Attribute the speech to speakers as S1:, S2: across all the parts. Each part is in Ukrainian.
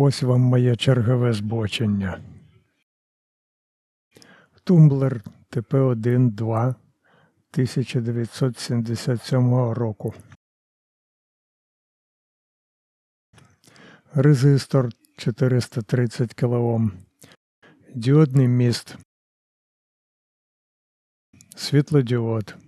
S1: Ось вам моє чергове збочення. Тумблер ТП-1 2 1977 року. Резистор 430 кОм. Діодний міст. Світлодіод.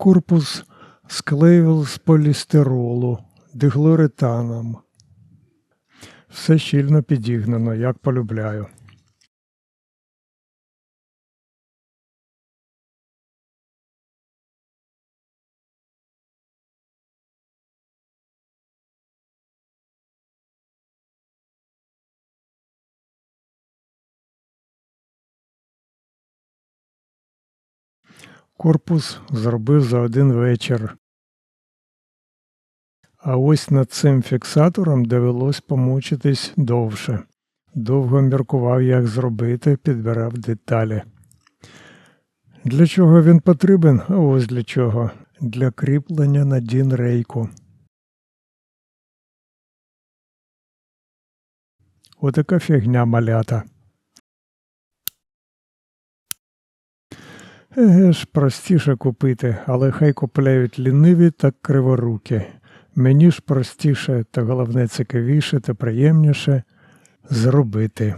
S1: Корпус склеїв з полістиролу дихлоретаном. Все щільно підігнано, як полюбляю. Корпус зробив за один вечір. А ось над цим фіксатором довелось помучитись довше. Довго міркував, як зробити, підбирав деталі. Для чого він потрібен? Ось для чого. Для кріплення на дін рейку. Отака фігня малята. Еге ж, простіше купити, але хай купляють ліниві та криворукі. Мені ж простіше та головне цікавіше та приємніше зробити.